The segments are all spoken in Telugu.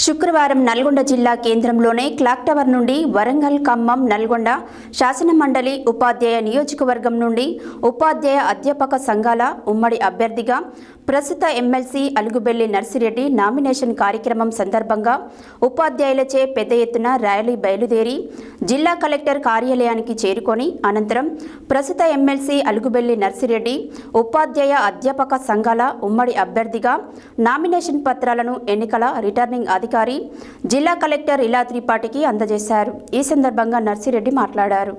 శుక్రవారం నల్గొండ జిల్లా కేంద్రంలోనే క్లాక్ టవర్ నుండి వరంగల్ ఖమ్మం నల్గొండ శాసన మండలి ఉపాధ్యాయ నియోజకవర్గం నుండి ఉపాధ్యాయ అధ్యాపక సంఘాల ఉమ్మడి అభ్యర్థిగా ప్రస్తుత ఎమ్మెల్సీ అలుగుబెల్లి నర్సిరెడ్డి నామినేషన్ కార్యక్రమం సందర్భంగా ఉపాధ్యాయులచే పెద్ద ఎత్తున ర్యాలీ బయలుదేరి జిల్లా కలెక్టర్ కార్యాలయానికి చేరుకొని అనంతరం ప్రస్తుత ఎమ్మెల్సీ అలుగుబెల్లి నర్సిరెడ్డి ఉపాధ్యాయ అధ్యాపక సంఘాల ఉమ్మడి అభ్యర్థిగా నామినేషన్ పత్రాలను ఎన్నికల రిటర్నింగ్ అధికారి జిల్లా కలెక్టర్ ఇలా త్రిపాఠికి అందజేశారు. ఈ సందర్భంగా నర్సిరెడ్డి మాట్లాడారు.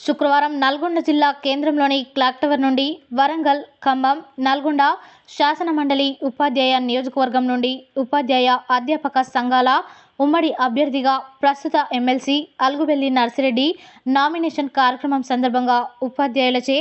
శుక్రవారం నల్గొండ జిల్లా కేంద్రంలోని క్లాక్ టవర్ నుండి వరంగల్ ఖమ్మం నల్గొండ శాసన మండలి ఉపాధ్యాయ నియోజకవర్గం నుండి ఉపాధ్యాయ అధ్యాపక సంఘాల ఉమ్మడి అభ్యర్థిగా ప్రస్తుత ఎమ్మెల్సీ అలుగుబెల్లి నర్సిరెడ్డి నామినేషన్ కార్యక్రమం సందర్భంగా ఉపాధ్యాయులచే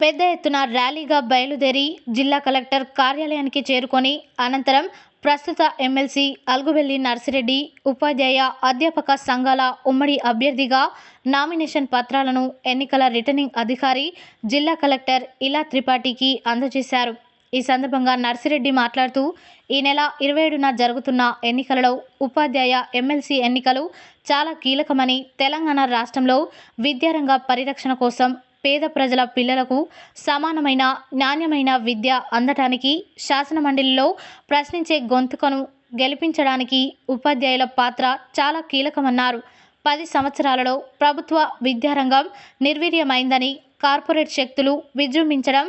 పెద్ద ఎత్తున ర్యాలీగా బయలుదేరి జిల్లా కలెక్టర్ కార్యాలయానికి చేరుకొని అనంతరం ప్రస్తుత ఎమ్మెల్సీ అల్గువెల్లి నర్సిరెడ్డి ఉపాధ్యాయ అధ్యాపక సంఘాల ఉమ్మడి అభ్యర్థిగా నామినేషన్ పత్రాలను ఎన్నికల రిటర్నింగ్ అధికారి జిల్లా కలెక్టర్ ఇలా త్రిపాఠికి అందజేశారు. ఈ సందర్భంగా నర్సిరెడ్డి మాట్లాడుతూ ఈ నెల ఇరవై ఏడున జరుగుతున్న ఎన్నికలలో ఉపాధ్యాయ ఎమ్మెల్సీ ఎన్నికలు చాలా కీలకమని తెలంగాణ రాష్ట్రంలో విద్యారంగ పరిరక్షణ కోసం పేద ప్రజల పిల్లలకు సమానమైన నాణ్యమైన విద్య అందటానికి శాసనమండలిలో ప్రశ్నించే గొంతుకను గెలిపించడానికి ఉపాధ్యాయుల పాత్ర చాలా కీలకమన్నారు. పది సంవత్సరాలలో ప్రభుత్వ విద్యారంగం నిర్వీర్యమైందని కార్పొరేట్ శక్తులు విజృంభించడం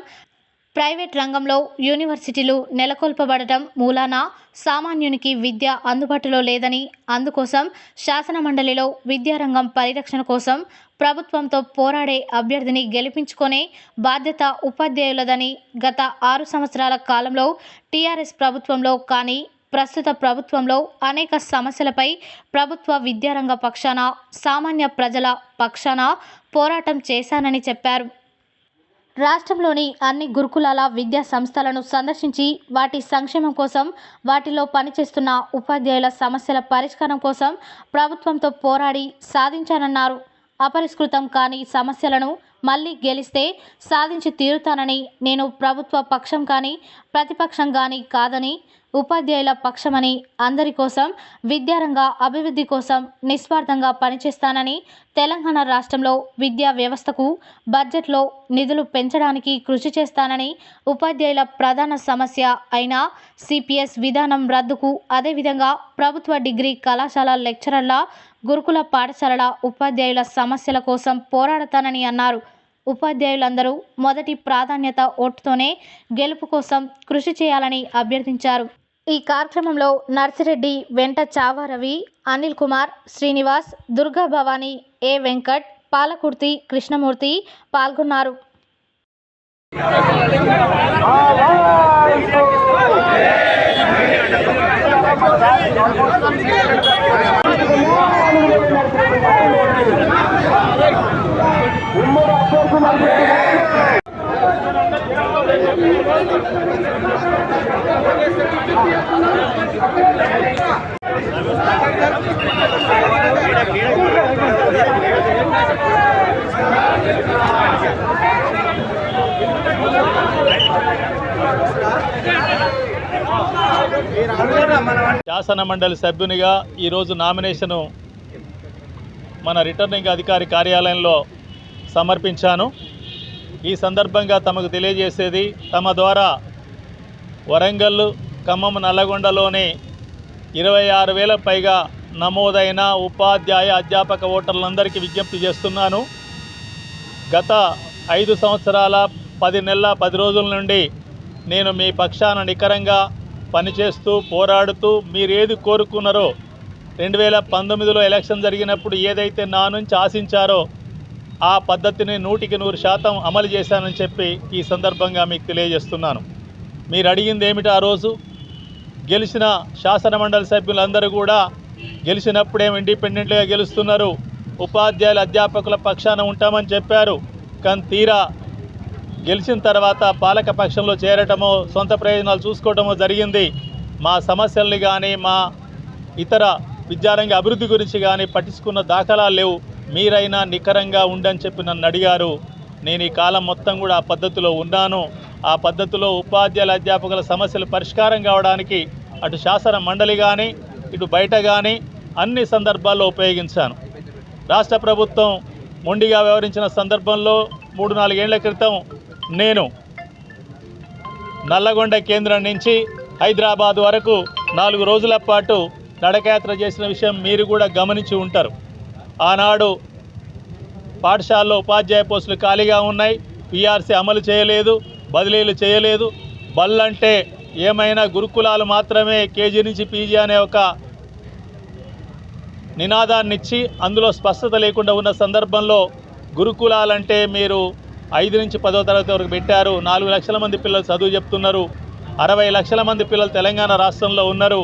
ప్రైవేట్ రంగంలో యూనివర్సిటీలు నెలకొల్పబడటం మూలాన సామాన్యునికి విద్య అందుబాటులో లేదని అందుకోసం శాసనమండలిలో విద్యారంగం పరిరక్షణ కోసం ప్రభుత్వంతో పోరాడే అభ్యర్థిని గెలిపించుకునే బాధ్యత ఉపాధ్యాయులదని గత ఆరు సంవత్సరాల కాలంలో టీఆర్ఎస్ ప్రభుత్వంలో కానీ ప్రస్తుత ప్రభుత్వంలో అనేక సమస్యలపై ప్రభుత్వ విద్యారంగ పక్షాన సామాన్య ప్రజల పక్షాన పోరాటం చేశానని చెప్పారు. రాష్ట్రంలోని అన్ని గురుకులాల విద్యా సంస్థలను సందర్శించి వాటి సంక్షేమం కోసం వాటిలో పనిచేస్తున్న ఉపాధ్యాయుల సమస్యల పరిష్కారం కోసం ప్రభుత్వంతో పోరాడి సాధించానన్నారు. అపరిష్కృతం కాని సమస్యలను మళ్ళీ గెలిస్తే సాధించి తీరుతానని నేను ప్రభుత్వ పక్షం కానీ ప్రతిపక్షం కానీ కాదని ఉపాధ్యాయుల పక్షమని అందరి కోసం విద్యారంగ అభివృద్ధి కోసం నిస్వార్థంగా పనిచేస్తానని తెలంగాణ రాష్ట్రంలో విద్యా వ్యవస్థకు బడ్జెట్లో నిధులు పెంచడానికి కృషి చేస్తానని ఉపాధ్యాయుల ప్రధాన సమస్య అయిన సిపిఎస్ విధానం రద్దుకు అదేవిధంగా ప్రభుత్వ డిగ్రీ కళాశాల లెక్చరర్ల గురుకుల పాఠశాలల ఉపాధ్యాయుల సమస్యల కోసం పోరాడతానని అన్నారు. ఉపాధ్యాయులందరూ మొదటి ప్రాధాన్యత ఓటుతోనే గెలుపు కోసం కృషి చేయాలని అభ్యర్థించారు. ఈ కార్యక్రమంలో నర్సిరెడ్డి వెంట చావారవి అనిల్ కుమార్ శ్రీనివాస్ దుర్గా భవానీ ఏ వెంకట్ పాలకుర్తి కృష్ణమూర్తి పాల్గొన్నారు. శాసన మండలి సభ్యునిగా ఈరోజు నామినేషను మన రిటర్నింగ్ అధికారి కార్యాలయంలో సమర్పించాను. ఈ సందర్భంగా తమకు తెలియజేసేది తమ ద్వారా వరంగల్ ఖమ్మం నల్లగొండలోని ఇరవై ఆరు వేల పైగా నమోదైన ఉపాధ్యాయ అధ్యాపక ఓటర్లందరికీ విజ్ఞప్తి చేస్తున్నాను. గత ఐదు సంవత్సరాల పది నెలల పది రోజుల నుండి నేను మీ పక్షాన నికరంగా పనిచేస్తూ పోరాడుతూ మీరేది కోరుకున్నారో రెండు వేల పంతొమ్మిదిలో ఎలక్షన్ జరిగినప్పుడు ఏదైతే నా నుంచి ఆశించారో ఆ పద్ధతిని నూటికి నూరు శాతం అమలు చేశానని చెప్పి ఈ సందర్భంగా మీకు తెలియజేస్తున్నాను. మీరు అడిగింది ఏమిటి ఆ రోజు? గెలిచిన శాసనమండలి సభ్యులందరూ కూడా గెలిచినప్పుడేం ఇండిపెండెంట్గా గెలుస్తున్నారు? ఉపాధ్యాయుల అధ్యాపకుల పక్షాన ఉంటామని చెప్పారు. కానీ తీరా గెలిచిన తర్వాత పాలక పక్షంలో చేరటమో సొంత ప్రయోజనాలు చూసుకోవటమో జరిగింది. మా సమస్యల్ని కానీ మా ఇతర విద్యారంగ అభివృద్ధి గురించి కానీ పట్టించుకున్న దాఖలాలు లేవు. మీరైనా నికరంగా ఉండని చెప్పి నన్ను అడిగారు. నేను ఈ కాలం మొత్తం కూడా ఆ పద్ధతిలో ఉన్నాను. ఆ పద్ధతిలో ఉపాధ్యాయుల అధ్యాపకుల సమస్యలు పరిష్కారం కావడానికి అటు శాసన మండలి కానీ ఇటు బయట కానీ అన్ని సందర్భాల్లో ఉపయోగించాను. రాష్ట్ర ప్రభుత్వం మొండిగా వ్యవహరించిన సందర్భంలో మూడు నాలుగేళ్ళ క్రితం నేను నల్లగొండ కేంద్రం నుంచి హైదరాబాద్ వరకు నాలుగు రోజుల పాటు నడకయాత్ర చేసిన విషయం మీరు కూడా గమనించి ఉంటారు. ఆనాడు పాఠశాలలో ఉపాధ్యాయ పోస్టులు ఖాళీగా ఉన్నాయి. పిఆర్సీ అమలు చేయలేదు బదిలీలు చేయలేదు. బళ్ళంటే ఏమైనా గురుకులాలు మాత్రమే కేజీ నుంచి పీజీ అనే ఒక నినాదాన్నిచ్చి అందులో స్పష్టత లేకుండా ఉన్న సందర్భంలో గురుకులాలంటే మీరు ఐదు నుంచి పదో తరగతి వరకు పెట్టారు. నాలుగు లక్షల మంది పిల్లలు చదువు చెప్తున్నారు. అరవై లక్షల మంది పిల్లలు తెలంగాణ రాష్ట్రంలో ఉన్నారు.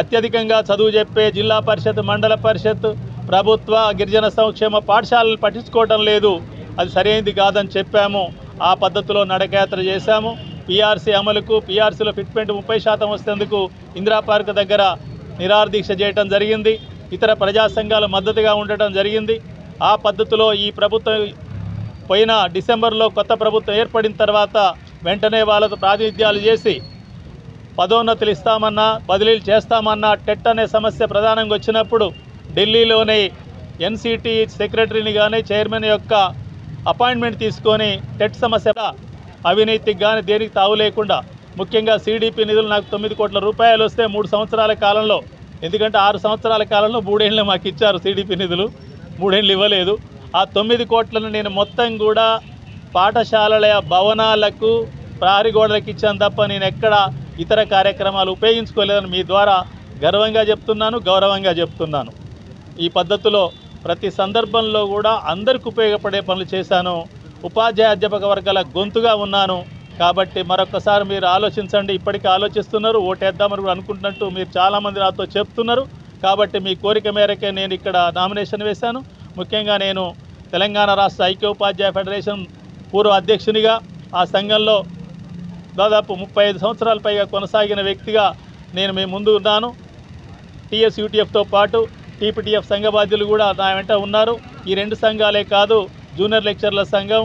అత్యధికంగా చదువు చెప్పే జిల్లా పరిషత్ మండల పరిషత్ ప్రభుత్వ గిరిజన సంక్షేమ పాఠశాలలు పట్టించుకోవడం లేదు. అది సరైనది కాదని చెప్పాము. ఆ పద్ధతిలో నడకయాత్ర చేశాము. పీఆర్సీ అమలుకు పీఆర్సీలో ఫిట్మెంట్ ముప్పై శాతం వస్తేందుకు ఇందిరా పార్క్ దగ్గర నిరాదీక్ష చేయటం జరిగింది. ఇతర ప్రజా సంఘాలు మద్దతుగా ఉండటం జరిగింది. ఆ పద్ధతిలో ఈ ప్రభుత్వం పోయిన డిసెంబర్లో కొత్త ప్రభుత్వం ఏర్పడిన తర్వాత వెంటనే వాళ్ళతో ప్రాతినిధ్యాలు చేసి పదోన్నతులు ఇస్తామన్నా బదిలీలు చేస్తామన్నా టెట్ అనే సమస్య ప్రధానంగా వచ్చినప్పుడు ఢిల్లీలోని ఎన్సిటి సెక్రటరీని కానీ చైర్మన్ యొక్క అపాయింట్మెంట్ తీసుకొని టెట్ సమస్య అవినీతికి కానీ దేనికి తావు లేకుండా ముఖ్యంగా సిడిపి నిధులు నాకు తొమ్మిది కోట్ల రూపాయలు వస్తే మూడు సంవత్సరాల కాలంలో ఎందుకంటే ఆరు సంవత్సరాల కాలంలో మూడేళ్ళు మాకు ఇచ్చారు సిడిపి నిధులు మూడేళ్ళు ఇవ్వలేదు. ఆ తొమ్మిది కోట్లను నేను మొత్తం కూడా పాఠశాలల భవనాలకు ప్రహరీ గోడలకు ఇచ్చాను తప్ప నేను ఎక్కడ ఇతర కార్యక్రమాలు ఉపయోగించుకోలేదని మీ ద్వారా గర్వంగా చెప్తున్నాను గౌరవంగా చెప్తున్నాను. ఈ పద్ధతిలో ప్రతి సందర్భంలో కూడా అందరికి ఉపయోగపడే పనులు చేశాను. ఉపాధ్యాయ అధ్యాపక వర్గాల గొంతుగా ఉన్నాను. కాబట్టి మరొకసారి మీరు ఆలోచించండి. ఇప్పటికీ ఆలోచిస్తున్నారు. ఓటేద్దామని కూడా అనుకుంటున్నట్టు మీరు చాలామంది నాతో చెప్తున్నారు. కాబట్టి మీ కోరిక మేరకే నేను ఇక్కడ నామినేషన్ వేశాను. ముఖ్యంగా నేను తెలంగాణ రాష్ట్ర ఐక్య ఉపాధ్యాయ ఫెడరేషన్ పూర్వ అధ్యక్షునిగా ఆ సంఘంలో దాదాపు ముప్పై ఐదు సంవత్సరాల పైగా కొనసాగిన వ్యక్తిగా నేను మీ ముందు ఉన్నాను. టీఎస్ యూటీఎఫ్తో పాటు టీపీటీఎఫ్ సంఘ బాధ్యులు కూడా నా వెంట ఉన్నారు. ఈ రెండు సంఘాలే కాదు జూనియర్ లెక్చర్ల సంఘం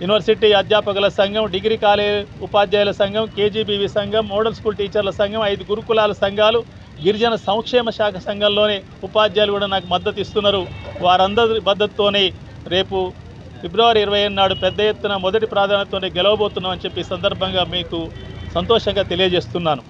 యూనివర్సిటీ అధ్యాపకుల సంఘం డిగ్రీ కాలేజ్ ఉపాధ్యాయుల సంఘం కేజీబీవీ సంఘం మోడల్ స్కూల్ టీచర్ల సంఘం ఐదు గురుకులాల సంఘాలు గిరిజన సంక్షేమ శాఖ సంఘంలోని ఉపాధ్యాయులు కూడా నాకు మద్దతు ఇస్తున్నారు. వారందరి మద్దతుతోనే రేపు ఫిబ్రవరి ఇరవై నాడు పెద్ద ఎత్తున మొదటి ప్రాధాన్యతతోనే గెలవబోతున్నామని చెప్పి సందర్భంగా మీకు సంతోషంగా తెలియజేస్తున్నాను.